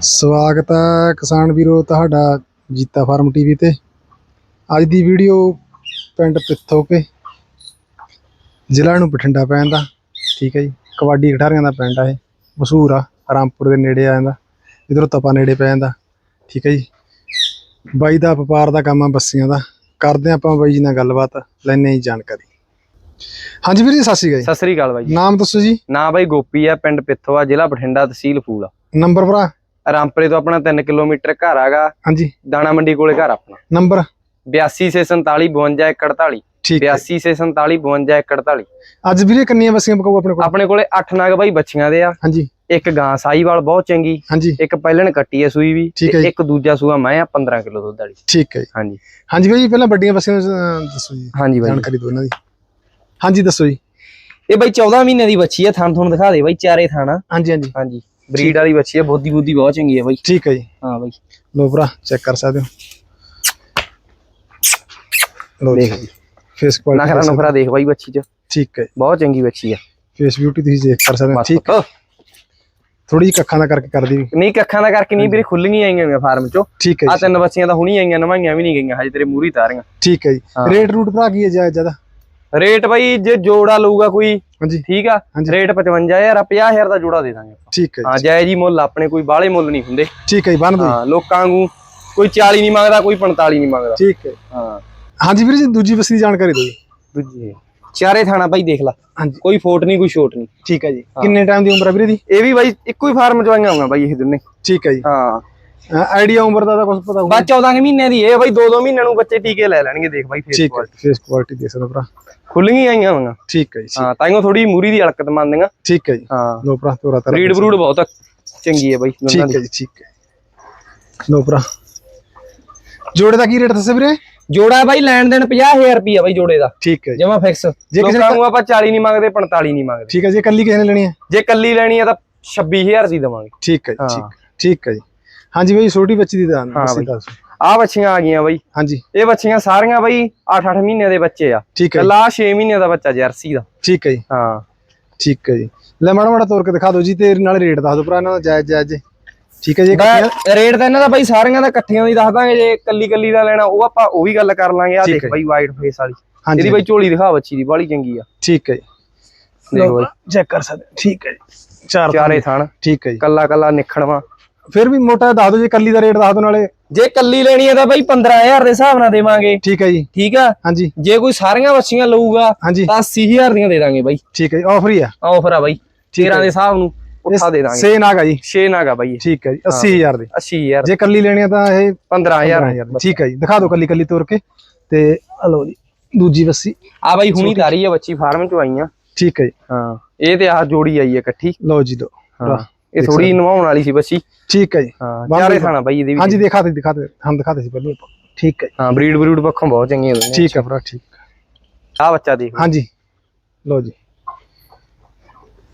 ਸਵਾਗਤ ਹੈ ਕਿਸਾਨ ਵੀਰੋ ਤੁਹਾਡਾ ਜੀਤਾ ਫਾਰਮ ਟੀਵੀ ਤੇ। ਅੱਜ ਦੀ ਵੀਡੀਓ ਪਿੰਡ ਪਿੱਥੋਕੇ ਜ਼ਿਲ੍ਹਾ ਨੂੰ ਬਠਿੰਡਾ ਪੈਂਦਾ ਠੀਕ ਹੈ ਜੀ ਕਵਾਡੀ ਖਿਡਾਰੀਆਂ ਦਾ ਪਿੰਡ ਆ ਇਹ ਮਸ਼ਹੂਰ ਆ ਰਾਮਪੁਰ ਦੇ ਨੇੜੇ ਆ ਜਾਂਦਾ ਇਧਰੋਂ ਤਪਾ ਨੇੜੇ ਪੈ ਜਾਂਦਾ। ਠੀਕ ਹੈ ਜੀ ਬਾਈ ਦਾ ਵਪਾਰ ਦਾ ਕੰਮ ਆ ਬੱਸੀਆਂ ਦਾ। ਕਰਦੇ ਆਪਾਂ ਬਾਈ ਜੀ ਨਾਲ ਗੱਲਬਾਤ ਲੈਣੇ ਜੀ ਜਾਣਕਾਰੀ। ਹਾਂਜੀ ਵੀਰ ਜੀ ਸਤਿ ਸ਼੍ਰੀ ਅਕਾਲ ਸਤਿ ਸ੍ਰੀ ਅਕਾਲ ਬਾਈ ਜੀ। ਨਾਮ ਦੱਸੋ ਜੀ। ਨਾਂ ਬਾਈ ਗੋਪੀ ਆ ਪਿੰਡ ਪਿੱਥੋਆ ਜ਼ਿਲ੍ਹਾ ਬਠਿੰਡਾ ਤਹਿਸੀਲ ਫੂਲ। ਨੰਬਰ ਭਰਾ? ਰਾਮਪੁਰੇ ਤੋਂ ਆਪਣਾ 3 ਕਿਲੋਮੀਟਰ ਘਰ ਆਗਾ। ਹਾਂਜੀ। ਦਾਣਾ ਮੰਡੀ ਕੋਲੇ ਘਰ ਆਪਣਾ। ਨੰਬਰ? 82 ਸੇ 47 52 41 ਠੀਕ ਹੈ। 82 ਸੇ 47 52 41 ਅੱਜ ਵੀਰੇ ਕਿੰਨੀਆਂ ਬੱਸੀਆਂ ਪਕਾਉ ਆਪਣੇ ਕੋਲ? ਆਪਣੇ ਕੋਲੇ 8 ਨਗ ਬਾਈ ਬੱਚੀਆਂ ਦੇ ਆ। ਹਾਂਜੀ। ਇੱਕ ਗਾਂ ਸਾਈਵਾਲ ਬਹੁਤ ਚੰਗੀ। ਹਾਂਜੀ। ਇੱਕ ਪਹਿਲਣ ਕੱਟੀ ਆ ਸੂਈ ਵੀ। ਤੇ। ਇੱਕ ਦੂਜਾ ਸੂਆ ਮੈਂ ਆ 15 ਕਿਲੋ ਦੁੱਧ ਵਾਲੀ। ਠੀਕ ਹੈ ਜੀ। ਹਾਂਜੀ। ਹਾਂਜੀ ਭਾਈ ਜੀ ਪਹਿਲਾਂ ਵੱਡੀਆਂ ਬੱਸੀਆਂ ਦੱਸੋ ਜੀ। ਹਾਂਜੀ ਬਾਈ। ਜਾਣਕਾਰੀ ਦਿਓ ਇਹਨਾਂ ਦੀ। ਹਾਂਜੀ ਦੱਸੋ ਜੀ। ਇਹ ਬਾਈ 14 ਮਹੀਨੇ ਦੀ ਬੱਚੀ ਆ ਥਣ ਥਣ ਦਿਖਾ ਦੇ ਬਾਈ ਚਾਰੇ ਥਾਣਾ। ਹਾਂਜੀ ਹਾਂਜੀ। ਹਾਂਜੀ। ਬਰੀਡ ਵਾਲੀ ਬੱਚੀ ਆ ਬੋਦੀ ਬੁੱਧੀ ਬਹੁਤ ਚੰਗੀ ਆ ਬਾਈ। ਠੀਕ ਹੈ ਜੀ। ਹਾਂ ਬਾਈ। ਲੋ ਭਰਾ ਚੈੱਕ ਕਰ ਸਕਦੇ ਹੋ। ਲੋ ਦੇਖ ਜੀ ਫੇਸ ਨਖਰਾ ਕੁਆਲਿਟੀ ਨਖਰਾ ਦੇਖ ਬਾਈ ਬੱਚੀ ਚ। ਠੀਕ ਹੈ ਬਹੁਤ ਚੰਗੀ ਬੱਚੀ ਆ। ਫੇਸ ਬਿਊਟੀ ਤੁਸੀਂ ਚੈੱਕ ਕਰ ਸਕਦੇ ਹੋ। ਠੀਕ। ਥੋੜੀ ਜਿਹੀ ਅੱਖਾਂ ਦਾ ਕਰਕੇ ਕਰਦੀ ਨਹੀਂ ਕੱਖਾਂ ਦਾ ਕਰਕੇ ਨਹੀਂ ਵੀਰੇ ਖੁੱਲੀਆਂ ਆਈਆਂ ਨੇ ਫਾਰਮ ਚੋਂ। ਠੀਕ ਹੈ ਆ ਤਿੰਨ ਬੱਚੀਆਂ ਤਾਂ ਹੁਣੀ ਆਈਆਂ ਨਵਾਈਆਂ ਵੀ ਨਹੀਂ ਗਈਆਂ ਹਜੇ ਤੇਰੇ ਮੂਰੀ ਤਾਰੀਆਂ। ਠੀਕ ਹੈ ਜੀ। ਹਾਂ। ਰੇਟ ਰੂਟ ਭਰਾ ਕੀ ਹੈ ਜ਼ਿਆਦਾ? ਰੇਟ ਬਾਈ ਜੇ ਜੋੜਾ ਲਊਗਾ ਕੋਈ ਹਾਂਜੀ। ਠੀਕ ਆ। ਰੇਟ 55000 ਆ 50000 ਦਾ ਜੋੜਾ ਦੇ ਦਾਂਗੇ। ਠੀਕ ਹੈ ਹਾਂ ਜੀ ਜਾਇਜ਼ ਹੀ ਮੁੱਲ ਆਪਣੇ ਕੋਈ ਬਾਹਲੇ ਮੁੱਲ ਨਹੀਂ ਹੁੰਦੇ। ਠੀਕ ਹੈ ਜੀ ਬੰਨ ਦੋ ਹਾਂ ਲੋਕਾਂ ਨੂੰ ਕੋਈ 40 ਨਹੀਂ ਮੰਗਦਾ ਕੋਈ 45 ਨਹੀਂ ਮੰਗਦਾ। ਠੀਕ ਹੈ। ਹਾਂ। ਹਾਂਜੀ ਵੀਰ ਜੀ ਦੂਜੀ ਬੱਸੀ ਦੀ ਜਾਣਕਾਰੀ ਦਿਓ ਜੀ। ਦੂਜੀ ਚਾਰੇ ਥਾਣਾ ਬਾਈ ਦੇਖ ਲੈ। ਹਾਂਜੀ। ਕੋਈ ਫੋਟ ਨਹੀਂ ਕੋਈ ਛੋਟ ਨਹੀਂ। ਠੀਕ ਹੈ ਜੀ। ਕਿੰਨੇ ਟਾਈਮ ਦੀ ਉਮਰ ਹੈ ਵੀਰੇ ਦੀ ਇਹ ਵੀ ਬਾਈ ਇੱਕੋ ਹੀ ਫਾਰਮ ਚ ਆਈਆਂ ਹੋਈਆਂ ਬਾਈ ਇਹ ਦੋਨੇ। ਠੀਕ ਹੈ ਜੀ। ਹਾਂ। ਆਈਡੀਆ ਉਮਰ ਦਾ ਤਾਂ ਕੁਝ ਪਤਾ ਹੋਊਗਾ। ਬਸ 14 ਕੁ ਮਹੀਨੇ ਦੀ ਇਹ ਬਾਈ 2-2 ਮਹੀਨਿਆਂ ਨੂੰ ਬੱਚੇ ਟੀਕੇ ਲੈ ਲੈਣਗੇ ਦੇਖ ਬਾਈ ਫੇਸ ਠੀਕ ਹੈ ਫੇਸ ਕੁਆਲਿਟੀ ਦੇ ਸਕਦਾ ਭਰਾ। ਖੁੱਲੀਆਂ ਆਈਆਂ ਹੋਈਆਂ। ਠੀਕ ਹੈ ਜੀ ਹਾਂ ਤਾਈਓ ਥੋੜੀ ਮੂਰੀ ਦੀ ਹਲਕਤ ਮੰਨਦੀਆਂ। ਠੀਕ ਹੈ ਜੀ। ਹਾਂ। ਲੋ ਭਰਾ ਤੋਰਾ ਤਰਾ ਬਰੀਡ ਬਰੂਡ ਬਹੁਤ ਚੰਗੀ ਹੈ ਬਾਈ ਠੀਕ ਹੈ ਜੀ ਠੀਕ ਹੈ। ਲੋ ਭਰਾ। ਜੋੜੇ ਦਾ ਕੀ ਰੇਟ ਦੱਸੇ ਵੀਰੇ? ਜੋੜਾ ਬਾਈ ਲੈਣ ਦੇਣ 50000 ਰੁਪਿਆ ਬਾਈ ਜੋੜੇ ਦਾ। ਠੀਕ ਹੈ ਜਮਾ ਫਿਕਸ ਜੇ ਕਿਸੇ ਨੂੰ ਆਪਾਂ 40 ਨਹੀਂ ਮੰਗਦੇ 45 ਨਹੀਂ ਮੰਗਦੇ। ਠੀਕ ਹੈ ਜੀ ਕੱਲੀ ਕਿਸੇ ਨੇ ਲੈਣੀ ਹੈ। ਜੇ ਕੱਲੀ ਲੈਣੀ ਹੈ ਤਾਂ 26000 ਦੀ ਦਵਾਂਗੇ। ਠੀਕ ਹੈ ਜੀ ਹਾਂ। ਠੀਕ ਠੀਕ ਹੈ ਜੀ। ਹਾਂਜੀ ਬਈ ਛੋਟੀ ਬੱਚੀ ਦੀ ਤਾਂ। ਹਾਂ ਬਈ। ਦੱਸ ਆ ਬੱਚੀਆਂ ਆ ਗਈਆਂ ਬਾਈ। ਹਾਂਜੀ। ਇਹ ਬੱਚੀਆਂ ਸਾਰੀਆਂ ਬਾਈ 8-8 ਮਹੀਨਿਆਂ ਦੇ ਬੱਚੇ ਆ। ਠੀਕ ਹੈ ਜੀ, ਕੱਲਾ 6 ਮਹੀਨਿਆਂ ਦਾ ਬੱਚਾ ਜਰਸੀ ਦਾ। ਠੀਕ ਹੈ ਜੀ। ਹਾਂ। ਠੀਕ ਹੈ ਜੀ। ਲੈ ਮਾੜਾ ਮਾੜਾ ਤੋਰ ਕੇ ਦਿਖਾ ਦਿਓ ਜੀ ਤੇ ਨਾਲ ਰੇਟ ਦੱਸ ਦਿਓ ਭਰਾ ਇਹਨਾਂ ਦਾ ਜਾਇਜ਼ ਜਾਇਜ਼। ਜੀ ਠੀਕ ਹੈ ਜੀ ਇਕੱਠੀਆਂ- ਰੇਟ ਤਾਂ ਇਹਨਾਂ ਦਾ ਬਾਈ ਸਾਰੀਆਂ ਦਾ ਇਕੱਠਿਆਂ ਦੀ ਦੱਸ ਦਾਂਗੇ ਜੇ ਕੱਲੀ ਕੱਲੀ ਦਾ ਲੈਣਾ ਉਹ ਆਪਾਂ ਉਹ ਵੀ ਗੱਲ ਕਰ ਲਾਂਗੇ। ਆ ਠੀਕ ਦੇਖ ਹੈ। ਬਾਈ ਵਾਈਟ ਫੇਸ ਵਾਲੀ। ਹਾਂਜੀ। ਇਹਦੀ ਬਾਈ ਝੋਲੀ ਦਿਖਾ ਬੱਚੀ ਦੀ ਬਾਲੀ ਚੰਗੀ ਆ। ਠੀਕ ਹੈ ਜੀ। ਦੇਖ ਬਾਈ। ਚੈੱਕ ਕਰ ਸਕਦੇ ਠੀਕ ਹੈ ਜੀ। ਚਾਰ ਚਾਰੇ ਥਣ। ਠੀਕ ਹੈ ਜੀ। ਕੱਲਾ ਕੱਲਾ ਨਿਖੜਵਾ। ਫਿਰ ਵੀ ਮੋਟਾ ਦੱਸ ਦਿਓ ਜੀ ਕੱਲੀ ਦਾ ਰੇਟ ਦੱਸ ਦਿਓ ਨਾਲੇ। ਜੇ ਕੱਲੀ ਲੈਣੀ ਹੈ ਤਾਂ ਬਾਈ 15000 ਦੇ ਹਿਸਾਬ ਨਾਲ ਦੇਵਾਂਗੇ। ਠੀਕ ਹੈ ਜੀ। ਠੀਕ ਆ? ਹਾਂਜੀ। ਜੇ ਕੋਈ ਸਾਰੀਆਂ ਬੱਚੀਆਂ ਲਊਗਾ ਹਾਂਜੀ। ਤਾਂ 80000 ਦੀਆਂ ਦੇ ਦਾਂਗੇ ਬਾਈ। ਠੀਕ ਹੈ ਜੀ ਆਫਰ ਹੀ ਆ। ਆਫਰ ਆ ਬਾਈ। 13 ਦੇ ਹਿਸਾਬ ਨੂੰ ਉੱਠਾ ਦੇ ਦਾਂਗੇ। ਸੇ ਨਾਗਾ ਜੀ। 6 ਨਾਗਾ ਬਾਈ ਇਹ। ਠੀਕ ਹੈ ਜੀ 80000 ਦੇ। 80000 ਜੇ ਕੱਲੀ ਲੈਣੀ ਆ ਤਾਂ ਇਹ 15000 15000 ਦੀ। ਠੀਕ ਹੈ ਜੀ ਦਿਖਾ ਦਿਓ ਕੱਲੀ ਕੱਲੀ ਤੋਰ ਕੇ। ਤੇ ਆ ਲਓ ਜੀ ਦੂਜੀ ਬੱਸੀ ਆ ਬਾਈ ਹੁਣੀ ਤਾਰੀ ਆ ਬੱਚੀ ਫਾਰਮ ਚੋਂ ਆਈਆਂ ਠੀਕ ਹੈ ਜੀ। ਹਾਂ ਇਹ ਤੇ ਆਹ ਜੋੜੀ ਆਈ ਹੈ ਇਕੱਠੀ। ਲਓ ਜੀ ਲਓ ਹਾਂ। ਇਹ ਥੋੜੀ ਨਵਾਉਣ ਵਾਲੀ ਸੀ ਬੱਚੀ ਠੀਕ ਹੈ ਜੀ। ਹਾਂ ਚਾਰੇ ਹੀ ਥਾਣਾ ਬਾਈ ਇਹਦੀ ਵੀ ਹਾਂਜੀ ਦਿਖਾ ਦੇ ਦਿਖਾ ਦੇ ਹਮ ਦਿਖਾਤੇ ਸੀ ਪਹਿਲੇ ਠੀਕ ਹੈ ਹਾਂ ਬਰੀਡ ਬਰੀਡ ਪੱਖੋਂ ਬਹੁਤ ਚੰਗੀਆਂ ਦੋਨੇ ਠੀਕ ਹੈ ਭਰਾ ਠੀਕ ਆ ਬੱਚਾ ਦੇਖ। ਹਾਂਜੀ। ਲਓ ਜੀ।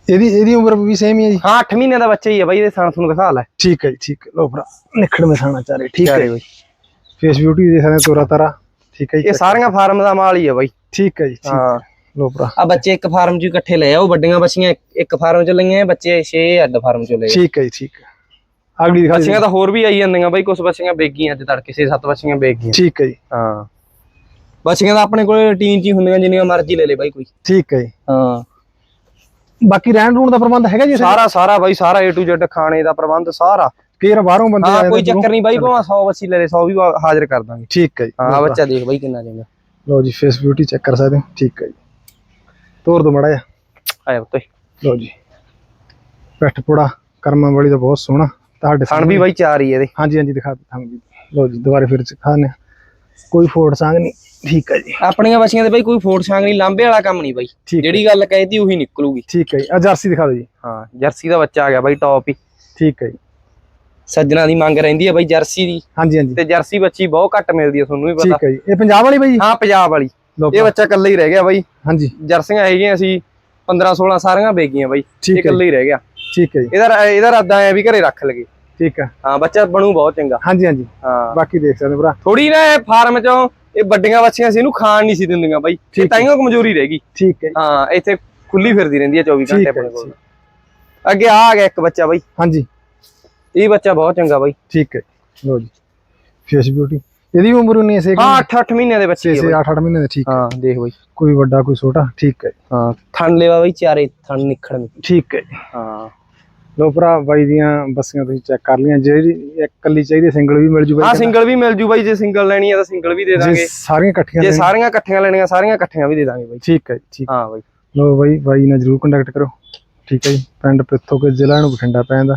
ਇਹਦੀ ਇਹਦੀ ਉਮਰ ਵੀ ਸੇਮ ਹੀ ਹੈ ਜੀ। ਹਾਂ 8 ਮਹੀਨੇ ਦਾ ਬੱਚਾ ਹੀ ਹੈ ਬਾਈ ਇਹਦੇ ਥਣ ਤੁਹਾਨੂੰ ਦਿਖਾ ਲੈ। ਠੀਕ ਹੈ ਜੀ ਠੀਕ ਹੈ। ਲਓ ਭਰਾ ਨਿਖੜ ਮੇ ਖਾਣਾ ਚਾਰੇ। ਠੀਕ ਹੈ ਬਾਈ। ਫੇਸ ਬਿਊਟੀ ਦੇ ਸਕਦੇ ਤੋਰਾ ਤਾਰਾ। ਠੀਕ ਹੈ ਜੀ। ਇਹ ਸਾਰੀਆਂ ਫਾਰਮ ਦਾ ਮਾਲ ਹੀ ਹੈ ਬਾਈ। ਠੀਕ ਹੈ ਜੀ ਠੀਕ ਹਾਂ। ਲਓ ਭਰਾ। ਆ ਬੱਚੇ ਇੱਕ ਫਾਰਮ 'ਚ ਇਕੱਠੇ ਲਏ ਆ ਉਹ ਵੱਡੀਆਂ ਬੱਚੀਆਂ ਇੱਕ- ਫਾਰਮ 'ਚ ਲਈਆਂ ਬੱਚੇ 6 ਅੱਡ ਫਾਰਮ 'ਚ ਲਏ। ਠੀਕ ਹੈ ਜੀ ਠੀਕ ਹੈ। ਅਗਲੀ ਦਿਖਾ ਬੱਚੀਆਂ ਤਾਂ ਹੋਰ ਵੀ ਆਈ ਜਾਂਦੀਆਂ ਬਾਈ ਕੁਝ ਬੱਚੀਆਂ ਵੇਗੀਆਂ ਅੱਜ ਤੜਕੇ 6-7 ਬੱਚੀਆਂ ਵੇਗੀਆਂ ਠੀਕ ਹੈ ਜੀ। ਹਾਂ। ਬੱਚੀਆਂ ਤਾਂ ਆਪਣੇ ਕੋਲ ਰੂਟੀਨ 'ਚ ਹੀ ਹੁੰਦੀਆਂ ਜਿੰਨੀਆਂ ਮਰਜ਼ੀ ਲੈ ਲੈ ਬਾਈ ਕੋਈ। ਠੀਕ ਹੈ ਜੀ। ਹਾਂ। ਬਾਕੀ ਰਹਿਣ ਰੂਣ ਦਾ ਪ੍ਰਬੰਧ ਹੈਗਾ ਜੀ ਸਾਰਾ ਸਾਰਾ ਬਾਈ ਸਾਰਾ A to Z ਖਾਣੇ ਦਾ ਪ੍ਰਬੰਧ ਸਾਰਾ। ਕਈ ਵਾਰ ਬਾਹਰੋਂ ਬੰਦੇ ਹਾਂ ਆਏ ਕੋਈ ਨੇ ਚੱਕਰ ਨਹੀਂ ਬਾਈ ਭਾਵੇਂ 100 ਬੱਚੀ ਲੈ ਲੈ 100 ਵੀ ਹਾਜ਼ਰ ਕਰ ਦਾਂਗੇ। ਠੀਕ ਹੈ ਜੀ ਹਾਂ ਬੱਚਾ ਦੇਖ ਬਾਈ ਕਿੰਨਾ ਚੰਗਾ। ਲਓ ਜੀ ਫੇਸ ਬਿਊਟੀ ਚੈੱਕ ਕਰ ਸਕਦੇ ਹੋ। ਠੀਕ ਹੈ ਜੀ। ਤੋਰ ਦੋ ਮੜਾ ਜਾ ਆਇਆ ਉੱਤੇ ਲਓ ਜੀ। ਪੈਠ ਪੋੜਾ ਕਰਮਾਂ ਵਾਲੀ ਦਾ ਬਹੁਤ ਸੋਹਣਾ। ਤੁਹਾਡੇ ਥਣ ਵੀ ਬਾਈ ਚਾਰ ਹੀ ਇਹਦੇ। ਹਾਂਜੀ ਹਾਂਜੀ ਦਿਖਾ ਦਿੱਤਾ ਵੀ। ਲਓ ਜੀ ਦੁਬਾਰਾ ਫਿਰ ਦਿਖਾਣੇ ਕੋਈ ਫੋੜ ਸੰਗ ਨਹੀਂ। ਠੀਕ ਹੈ ਜੀ। ਆਪਣੀਆਂ ਬੱਚੀਆਂ ਦੇ ਬਾਈ ਕੋਈ ਫੋਟ ਛਾਂਗ ਨਹੀਂ ਲਾਂਬੇ ਵਾਲਾ ਕੰਮ ਨਹੀਂ ਬਾਈ। ਜਿਹੜੀ ਗੱਲ ਕਹਿਤੀ ਉਹੀ ਨਿਕਲੂਗੀ। ਠੀਕ ਹੈ ਜੀ। ਆ ਜਰਸੀ ਦਿਖਾ ਦਿਓ ਜੀ। ਹਾਂ ਜਰਸੀ ਦਾ ਬੱਚਾ ਆ ਗਿਆ ਬਾਈ ਟੌਪ ਹੀ। ਠੀਕ ਹੈ ਜੀ। ਸੱਜਣਾ ਦੀ ਮੰਗ ਰਹਿੰਦੀ ਹੈ ਬਾਈ ਜਰਸੀ ਦੀ। ਹਾਂਜੀ ਹਾਂਜੀ। ਤੇ ਜਰਸੀ ਬੱਚੀ ਬਹੁਤ ਘੱਟ ਮਿਲਦੀ ਹੈ ਤੁਹਾਨੂੰ ਵੀ ਪਤਾ। ਠੀਕ ਹੈ ਜੀ। ਇਹ ਪੰਜਾਬ ਵਾਲੀ ਬਾਈ ਹਾਂ ਪੰਜਾਬ ਵਾਲੀ। ਇਹ ਬੱਚਾ ਇਕੱਲਾ ਹੀ ਰਹਿ ਗਿਆ ਬਾਈ। ਹਾਂਜੀ। ਜਰਸੀਆਂ ਹੈਗੀਆਂ ਸੀ 15 16 ਸਾਰੀਆਂ ਵੇਗੀਆਂ ਬਾਈ। ਇਹ ਹੈ ਇਕੱਲਾ ਹੀ ਰਹਿ ਗਿਆ। ਠੀਕ ਹੈ ਜੀ। ਇਹਦਾ ਇਹਦਾ ਇਰਾਦਾ ਹੈ ਵੀ ਘਰੇ ਰੱਖ ਲਗੇ ਠੀਕ ਹੈ। ਹਾਂ ਬੱਚਾ ਬਣੂ ਬਹੁਤ ਚੰਗਾ। ਹਾਂਜੀ ਹਾਂਜੀ। ਹਾਂ। ਬਾਕੀ ਦੇਖ ਸਕਦੇ ਭਰਾ। ਥੋੜੀ ਨਾ ਇਹ ਫਾਰਮ ਚੋਂ ਇਹ ਵੱਡੀਆਂ ਬੱਚੀਆਂ ਸੀ ਇਹਨੂੰ ਖਾਣ ਨਹੀਂ ਸੀ ਦਿੰਦੀਆਂ ਬਾਈ। ਇਹ। ਤਾਈਓ ਕਮਜ਼ੋਰੀ ਰਹਿ ਗਈ। ਠੀਕ ਹੈ ਹਾਂ ਇੱਥੇ ਖੁੱਲੀ ਫਿਰਦੀ ਰਹਿੰਦੀ ਹੈ 24 ਠੀਕ ਘੰਟੇ ਆਪਣੇ ਕੋਲ। ਅੱਗੇ ਆ ਆ ਗਿਆ ਇੱਕ ਬੱਚਾ ਬਾਈ। ਹਾਂਜੀ। ਇਹ ਬੱਚਾ ਬਹੁਤ ਚੰਗਾ ਬਾਈ। ਠੀਕ ਹੈ ਲੋ ਜੀ। ਫੇਸ ਬਿਊਟੀ ਇਹਦੀ ਵੀ ਉਮਰ ਉਨੀ ਸੇ ਹਾਂ 8-8 ਮਹੀਨਿਆਂ ਦੇ ਬੱਚੇ 6 ਆ 8 8 ਮਹੀਨੇ ਦੇ ਠੀਕ। ਹਾਂ। ਦੇਖ ਬਾਈ। ਕੋਈ ਵੱਡਾ ਕੋਈ ਛੋਟਾ ਠੀਕ ਹੈ। ਹਾਂ ਥਣ ਲੈਵਾ ਬਾਈ ਚਾਰੇ ਥਣ ਨਿਖੜਨ। ਠੀਕ ਹੈ। ਹਾਂ। ਲੋ ਭਰਾ ਬਾਈ ਦੀਆਂ ਬੱਸੀਆਂ ਤੁਸੀਂ ਚੈੱਕ ਕਰ ਲਈਆਂ। ਜਿਹੜੀ ਇੱਕ ਕੱਲੀ ਚਾਹੀਦੀ ਸਿੰਗਲ ਵੀ ਮਿਲ ਜੂ ਬਾਈ ਹਾਂ ਸਿੰਗਲ ਵੀ ਮਿਲ ਜੂ ਬਾਈ ਜੇ ਸਿੰਗਲ ਲੈਣੀ ਆ ਤਾਂ ਸਿੰਗਲ ਵੀ ਦੇ ਜੇ ਦਾਂਗੇ। ਸਾਰੀਆਂ ਇਕੱਠੀਆਂ ਜੇ ਸਾਰੀਆਂ ਇਕੱਠੀਆਂ ਲੈਣੀਆਂ ਸਾਰੀਆਂ ਇਕੱਠੀਆਂ ਵੀ ਦੇ ਦਾਂਗੇ ਬਾਈ। ਠੀਕ ਹੈ ਜੀ, ਠੀਕ। ਹਾਂ ਬਾਈ। ਲੋ ਬਾਈ ਬਾਈ ਨਾਲ ਜਰੂਰ ਕੰਟੈਕਟ ਕਰੋ। ਠੀਕ ਹੈ ਜੀ ਪਿੰਡ ਪਿੱਥੋਂ ਕੇ ਜ਼ਿਲ੍ਹਾ ਨੂੰ ਬਠਿੰਡਾ ਪੈਂਦਾ।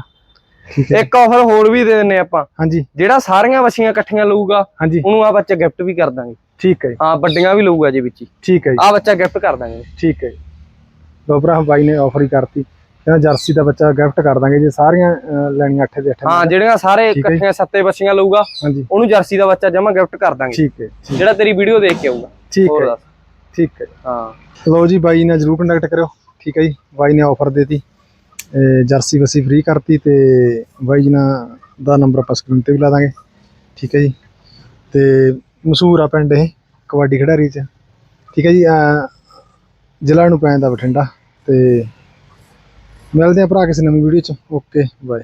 ਇੱਕ ਆਫਰ ਹੋਰ ਵੀ ਦੇ ਦਿੰਨੇ ਆਪਾਂ। ਹਾਂਜੀ। ਜਿਹੜਾ ਸਾਰੀਆਂ ਬੱਚੀਆਂ ਇਕੱਠੀਆਂ ਲਊਗਾ ਉਹਨੂੰ ਆ ਬੱਚਾ ਗਿਫਟ ਵੀ ਕਰ ਦਾਂਗੇ। ਠੀਕ ਹੈ ਜੀ, ਹਾਂ ਵੱਡੀਆਂ ਵੀ ਲਊਗਾ ਜੇ ਵਿੱਚ ਠੀਕ ਹੈ ਜੀ, ਆ ਬੱਚਾ ਗਿਫਟ ਕਰ ਦਾਂਗੇ। ਠੀਕ ਹੈ। ਲੋ ਭਰਾ ਬਾਈ ਨੇ ਆਫਰ ਹੀ ਕਰਤੀ। ਕਹਿੰਦਾ ਜਰਸੀ ਦਾ ਬੱਚਾ ਗਿਫਟ ਕਰ ਦਾਂਗੇ ਜੇ ਸਾਰੀਆਂ ਲੈਣੀਆਂ 8 ਦੇ 8 ਹਾਂ ਜਿਹੜੀਆਂ ਸਾਰੇ। ਇਕੱਠੀਆਂ ਸੱਤੇ ਬੱਚੀਆਂ ਲਊਗਾ ਉਹਨੂੰ ਜਰਸੀ ਦਾ ਬੱਚਾ ਜਮਾ ਗਿਫਟ ਕਰ ਦਾਂਗੇ। ਠੀਕ ਹੈ ਜਿਹੜਾ ਤੇਰੀ ਵੀਡੀਓ ਦੇਖ ਕੇ ਆਊਗਾ। ਠੀਕ ਹੈ ਦੱਸ। ਠੀਕ ਹੈ ਹਾਂ। ਲੋ ਜੀ ਬਾਈ ਨਾਲ ਜਰੂਰ ਕੰਟੈਕਟ ਕਰਿਓ। ਠੀਕ ਹੈ ਜੀ। ਬਾਈ ਨੇ ਆਫਰ ਦੇਤੀ। ਜਰਸੀ ਵਸੀ ਫ੍ਰੀ ਕਰਤੀ ਤੇ ਬਾਈ ਜੀ ਨਾਲ ਦਾ ਨੰਬਰ ਆਪਾਂ ਸਕਰੀਨ ਤੇ ਵੀ ਲਾ ਦਾਂਗੇ। ਠੀਕ ਹੈ ਜੀ? ਤੇ ਮਸ਼ਹੂਰ ਆ ਪਿੰਡ ਇਹ, ਕਬੱਡੀ ਖਿਡਾਰੀ ਚ। ਠੀਕ ਹੈ ਜੀ? ਜ਼ਿਲ੍ਹਾ ਨੂੰ ਪੈਂਦਾ ਬਠਿੰਡਾ ਤੇ ਮਿਲਦੇ ਆ ਭਰਾ ਕਿਸੇ ਨਵੀਂ ਵੀਡੀਓ ਚ। Okay bye